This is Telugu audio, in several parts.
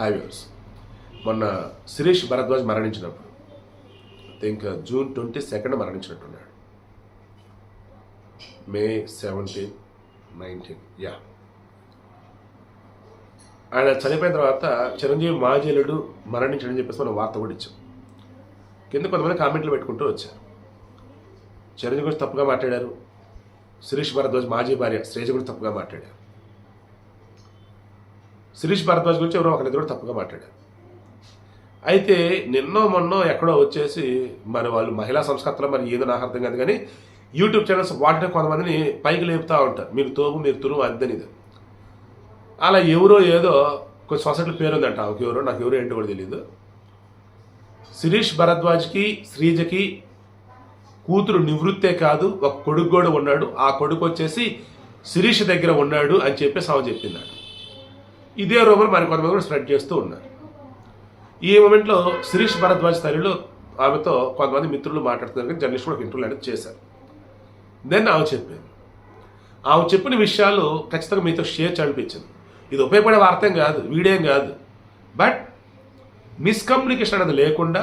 హైవేస్ మొన్న శిరీష్ భరద్వాజ్ మరణించినప్పుడు థింక్ జూన్ ట్వంటీ సెకండ్ మరణించినట్టున్నాడు. మే సెవెంటీన్ నైన్టీన్ యా ఆయన చనిపోయిన తర్వాత చిరంజీవి మాజీలుడు మరణించడని చెప్పేసి మనం వార్త కూడా ఇచ్చాం. కింద కొంతమంది కామెంట్లు పెట్టుకుంటూ వచ్చారు. చిరంజీవి గురించి తప్పుగా మాట్లాడారు. శిరీష్ భరద్వాజ్ మాజీ భార్య శ్రేజ గురించి తప్పుగా మాట్లాడారు. శిరీష్ భరద్వాజ్ గురించి ఎవరో ఒకరిద్దరు తప్పుగా మాట్లాడారు. అయితే నిన్నో మొన్నో ఎక్కడో వచ్చేసి మరి వాళ్ళు మహిళా సంస్కృతిలో మరి ఏదో నాకు అర్థం కాదు కానీ యూట్యూబ్ ఛానల్స్ వాటిని కొంతమందిని పైకి లేపుతూ ఉంటారు. మీరు తోపు మీరు తురుము అద్దని. ఇది అలా ఎవరో ఏదో కొంచెం సొసైటీ పేరు ఉందంట ఆమెకి ఎవరో నాకు ఎవరో ఏంటో కూడా తెలియదు శిరీష్ భరద్వాజ్కి శ్రీజకి కూతురు నివృత్తే కాదు. ఒక కొడుకు కూడా ఉన్నాడు. ఆ కొడుకు వచ్చేసి శిరీష్ దగ్గర ఉన్నాడు అని చెప్పేసి ఆమె చెప్పిందాడు ఇదే రూమర్ మరికొంతమంది కూడా స్ప్రెడ్ చేస్తూ ఉన్నారు. ఈ మూమెంట్లో శిరీష్ భరద్వాజ్ తల్లిలో ఆమెతో కొంతమంది మిత్రులు మాట్లాడుతున్నారు కానీ జర్నలిస్ట్ కూడా ఇంటర్వ్యూ అనేది చేశారు. దెన్ ఆమె చెప్పింది. ఆమె చెప్పిన విషయాలు ఖచ్చితంగా మీతో షేర్ అనిపించింది ఇది ఉపయోగపడే వార్తం కాదు వీడేం కాదు. బట్ మిస్కమ్యూనికేషన్ అనేది లేకుండా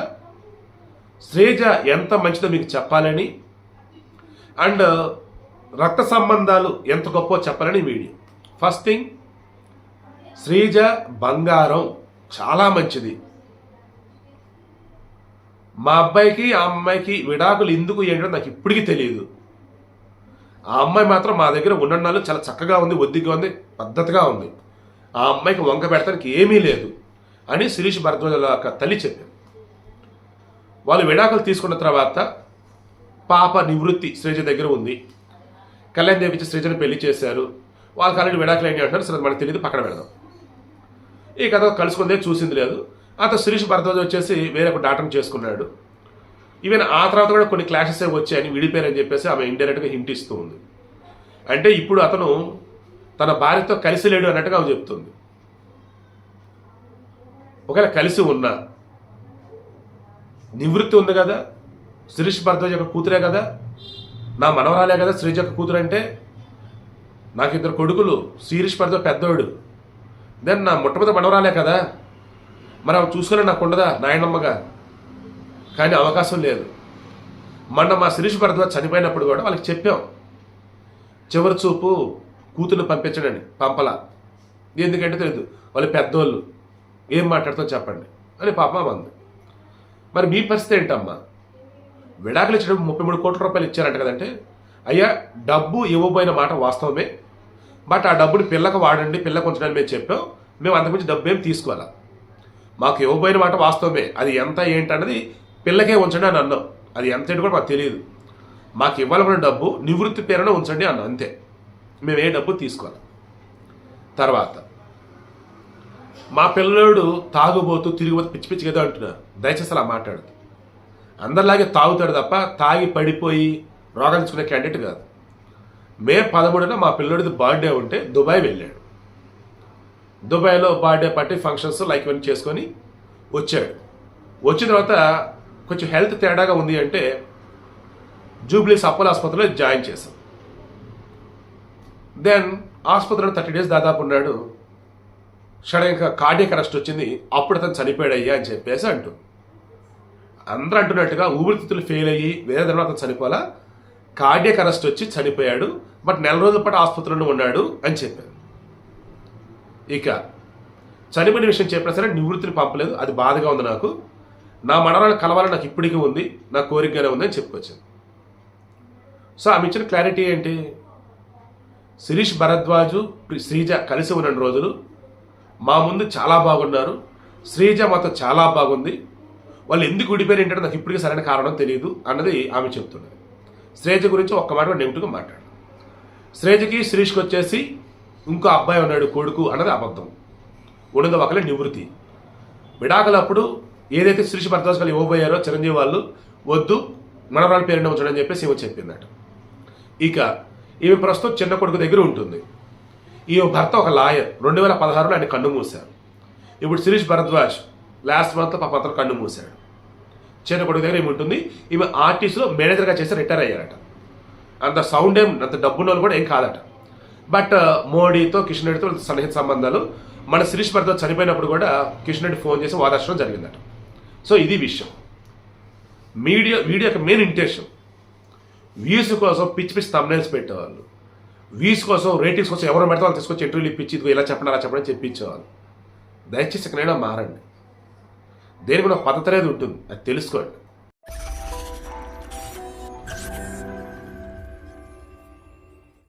శ్రేజ ఎంత మంచిదో మీకు చెప్పాలని అండ్ రక్త సంబంధాలు ఎంత గొప్పో చెప్పాలని వీడియో. ఫస్ట్ థింగ్ శ్రీజ బంగారం చాలా మంచిది. మా అబ్బాయికి ఆ అమ్మాయికి విడాకులు ఎందుకు ఏంటో నాకు ఇప్పటికీ తెలియదు ఆ అమ్మాయి మాత్రం మా దగ్గర ఉండడాలు చాలా చక్కగా ఉంది ఒద్దిగా ఉంది పద్ధతిగా ఉంది. ఆ అమ్మాయికి వంక పెడతానికి ఏమీ లేదు అని శిరీష్ భరద్వాజ యొక్క తల్లి చెప్పింది వాళ్ళు విడాకులు తీసుకున్న తర్వాత పాప నివృత్తి శ్రీజ దగ్గర ఉంది. కళ్యాణ్ దేవించి శ్రీజను పెళ్ళి చేశారు. వాళ్ళకి ఆల్రెడీ విడాకులు ఏంటి అంటున్నారు. సరే మనకు తెలియదు పక్కన పెడదాం. ఈ కథ కలుసుకుందే చూసింది లేదు. అతను శిరీష్ భరద్వాజ్ వచ్చేసి వేరే ఒక డాక్టర్ని చేసుకున్నాడు. ఈవెన్ ఆ తర్వాత కూడా కొన్ని క్లాషెస్ వచ్చాయని విడిపోయారని చెప్పేసి ఆమె ఇండైరెక్ట్గా హింట్ ఇస్తూ ఉంది. అంటే ఇప్పుడు అతను తన భార్యతో కలిసి లేడు అన్నట్టుగా ఆమె చెప్తుంది. ఒకవేళ కలిసి ఉన్నా నివృత్తి ఉంది కదా శిరీష్ భరద్వాజ్ యొక్క కూతురే కదా నా మనవరాలే కదా శ్రీజ యొక్క కూతురు అంటే నాకు ఇద్దరు కొడుకులు శిరీష్ భరద్వాజ్ పెద్దోడు దెన్ నా మొట్టమొదటి మనవరాలే కదా. మరి ఆమె చూసుకునే నాకు ఉండదా? నాయనమ్మగా. కానీ అవకాశం లేదు. మొన్న మా శిరీష్ భరద్వాజ్ చనిపోయినప్పుడు కూడా వాళ్ళకి చెప్పాం. చివరి చూపు కూతుర్ని పంపించడండి పంపలా. ఎందుకంటే తెలియదు వాళ్ళు పెద్దోళ్ళు. ఏం మాట్లాడుతాం చెప్పండి. అని పాప అంది. మరి మీ పరిస్థితి ఏంటమ్మా? విడాకులు ఇచ్చడం ముప్పై మూడు కోట్ల రూపాయలు ఇచ్చారంట కదంటే అయ్యా డబ్బు ఇవ్వబోయిన మాట వాస్తవమే. బట్ ఆ డబ్బుని పిల్లకు వాడండి పిల్లకు ఉంచడానికి మేము చెప్పాం. మేము అంతకుమించి డబ్బు ఏం తీసుకోవాలా? మాకు ఇవ్వబోయిన మాట వాస్తవమే. అది ఎంత ఏంటన్నది పిల్లకే ఉంచండి అని అన్నాం. అది ఎంత ఏంటి కూడా మాకు తెలియదు. మాకు ఇవ్వాలనుకున్న డబ్బు నివృత్తి పేరున ఉంచండి అన్నాం అంతే. మేము ఏ డబ్బు తీసుకోవాలి? తర్వాత మా పిల్లడు తాగుబోతూ తిరిగిపోతూ పిచ్చి పిచ్చి కదా అంటున్నారు దయచేసి అలా మాట్లాడదు అందరిలాగే తాగుతాడు తప్ప తాగి పడిపోయి రోగాలు తెచ్చుకునే క్యాండిడేట్ కాదు. మే పదమూడున మా పిల్లడిది బర్త్డే ఉంటే దుబాయ్ వెళ్ళాడు. దుబాయ్లో బర్త్డే పార్టీ ఫంక్షన్స్ లైక్ ఇవన్నీ చేసుకొని వచ్చాడు. వచ్చిన తర్వాత కొంచెం హెల్త్ తేడాగా ఉంది అంటే జూబ్లీస్ అపోలో ఆసుపత్రిలో జాయిన్ చేశాం. దెన్ ఆసుపత్రిలో థర్టీ డేస్ దాదాపు ఉన్నాడు. సడన్గా కార్డియక్ అరెస్ట్ వచ్చింది. అప్పుడు అతను చనిపోయాడయ్యా అని చెప్పేసి అంటూ. అందరూ అంటున్నట్టుగా ఊపిరితిత్తులు ఫెయిల్ అయ్యి వేరే తర్వాత అతను చనిపోలా కార్డియక్ అరెస్ట్ వచ్చి చనిపోయాడు బట్ నెల రోజుల పాటు ఆసుపత్రిలో ఉన్నాడు అని చెప్పారు. ఇక చనిపోయిన విషయం చెప్పినా సరే నివృత్తిని పంపలేదు అది బాధగా ఉంది నాకు. నా మనవరాలు కలవాలని నాకు ఇప్పటికీ ఉంది నా కోరికగానే ఉంది అని చెప్పుకొచ్చాను సో ఆమె ఇచ్చిన క్లారిటీ ఏంటి? శిరీష్ భరద్వాజు శ్రీజ కలిసి ఉన్న రోజులు. మా ముందు చాలా బాగున్నారు శ్రీజ మాతో చాలా బాగుంది. వాళ్ళు ఎందుకు విడిపోయారు ఏంటంటే నాకు ఇప్పటికీ సరైన కారణం తెలియదు అన్నది ఆమె చెప్తున్నది శ్రేజ గురించి ఒక్క మాట నెగిటివ్గా మాట్లాడు. శ్రేజకి శ్రీష్కి వచ్చేసి ఇంకో అబ్బాయి ఉన్నాడు కొడుకు అన్నది అబద్ధం. ఉన్నది ఒకలే నివృత్తి. విడాకులప్పుడు ఏదైతే శ్రీష్ భరద్వాజ్ ఇవ్వబోయారో చిరంజీవి వాళ్ళు వద్దు మనవరాల పేరున ఉంచడం అని చెప్పేసి ఈమె చెప్పిందట. ఇక ఈమె ప్రస్తుతం చిన్న కొడుకు దగ్గర ఉంటుంది. ఈ భర్త ఒక లాయర్. రెండు వేల పదహారులో ఆయన కన్ను మూశారు. ఇప్పుడు శిరీష్ భరద్వాజ్ లాస్ట్ మంత్ పాప అతను కన్ను మూశాడు. చిన్న కొడుకు దగ్గర ఏమి ఉంటుంది. ఈమె ఆర్టిస్ట్లో మేనేజర్గా చేసి రిటైర్ అయ్యారట. అంత సౌండ్ ఏం అంత డబ్బున్న వాళ్ళు కూడా ఏం కాదట. బట్ uh, మోడీతో కిషన్ రెడ్డితో సన్నిహిత సంబంధాలు మన శిరీష్ భర్త చనిపోయినప్పుడు కూడా కిషన్ రెడ్డి ఫోన్ చేసి వాదార్చడం జరిగిందట. సో ఇది విషయం. మీడియా వీడియో యొక్క మెయిన్ ఇంటెన్షన్ వ్యూస్ కోసం పిచ్చి పిచ్చి తమ్నైల్స్ పెట్టేవాళ్ళు. వ్యూస్ కోసం రేటింగ్స్ కోసం ఎవరు పెడతా వాళ్ళు తీసుకొచ్చి ఇంటర్వ్యూలు ఇప్పించి ఇదిగో ఇలా చెప్పండి అలా చెప్పండి చెప్పించేవాళ్ళు. దయచేసి ఎక్కడైనా మారండి. దేని కూడా పద్ధతి అనేది ఉంటుంది. అది తెలుసుకోండి.